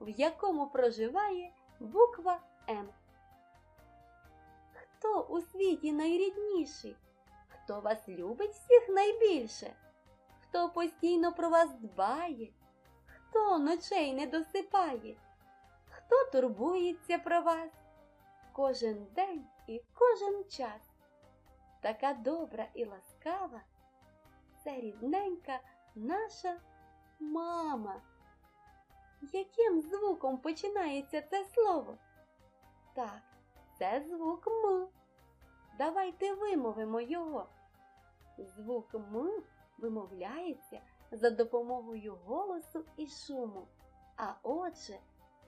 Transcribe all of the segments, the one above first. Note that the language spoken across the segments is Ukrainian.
в якому проживає буква М. Хто у світі найрідніший? Хто вас любить всіх найбільше? Хто постійно про вас дбає? Хто ночей не досипає? Хто турбується про вас? Кожен день і кожен час. Така добра і ласкава, це рідненька наша мама. Яким звуком починається це слово? Так, це звук М. Давайте вимовимо його. Звук М вимовляється за допомогою голосу і шуму, а отже,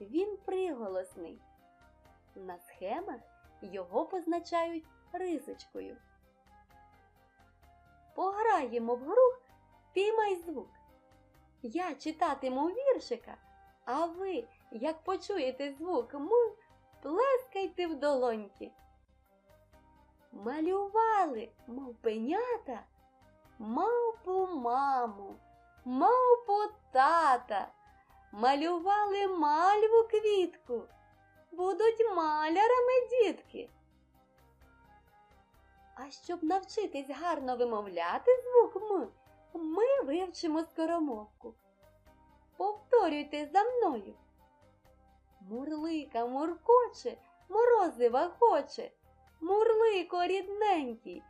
він приголосний. На схемах його позначають рисочкою. Пограємо в гру Піймай звук. Я читатиму віршика, а ви, як почуєте звук М, плескайте в долоньки. Малювали мавпенята, мавпу маму, мавпу тата, малювали мальву квітку, будуть малярами дітки. А щоб навчитись гарно вимовляти звук М, ми вивчимо скоромовку. Повторюйте за мною. Мурлика муркоче, морозива хоче, Мурлико рідненький,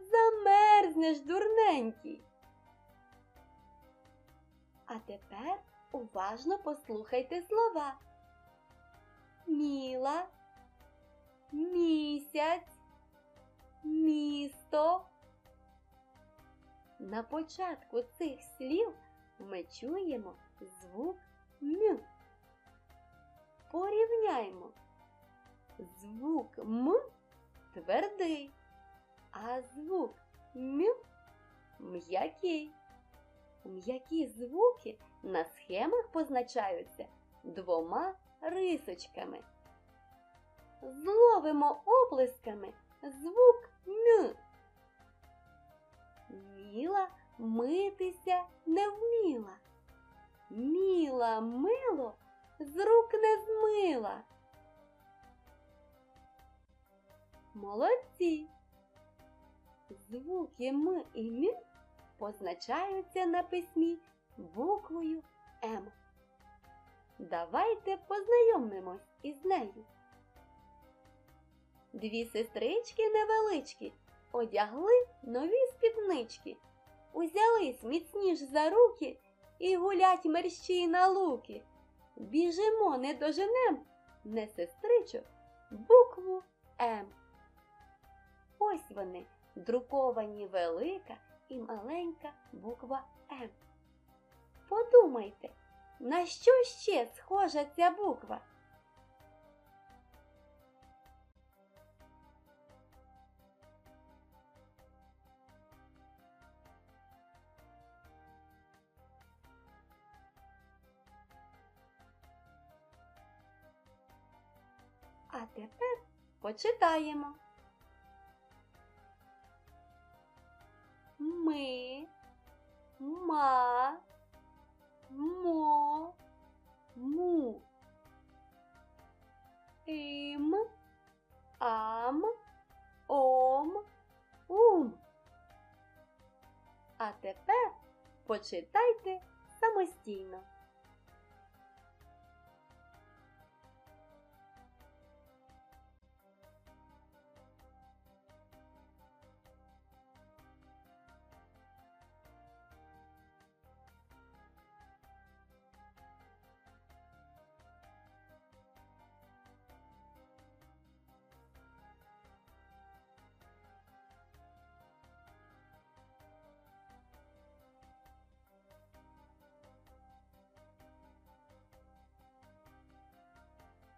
замерзнеш дурненький. А тепер уважно послухайте слова. Міла, місяць, місто. На початку цих слів ми чуємо звук М. Порівняймо. Звук М твердий, а звук М м'який. М'які звуки на схемах позначаються двома рисочками. Зловимо оплесками звук Н. Митися не вміла. Міла мило з рук не змила. Молодці! Звуки М і М позначаються на письмі буквою М. Давайте познайомимось із нею. Дві сестрички невеличкі одягли нові спіднички, узялись міцніш за руки і гулять мерщій на луки. Біжимо не доженем, не сестричок, букву М. Ось вони, друковані велика і маленька буква М. Подумайте, на що ще схожа ця буква? А тепер почитаємо. Ми, ма, мо, му. Ім, ам, ом, ум. А тепер почитайте самостійно.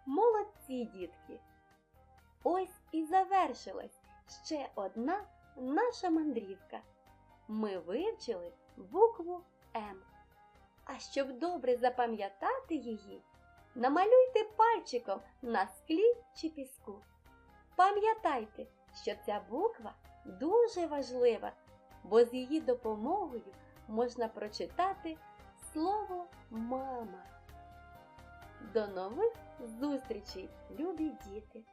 Молодці, дітки! Ось і завершилась ще одна наша мандрівка. Ми вивчили букву М. А щоб добре запам'ятати її, намалюйте пальчиком на склі чи піску. Пам'ятайте, що ця буква дуже важлива, бо з її допомогою можна прочитати слово мама. До нових зустрічей, любі діти!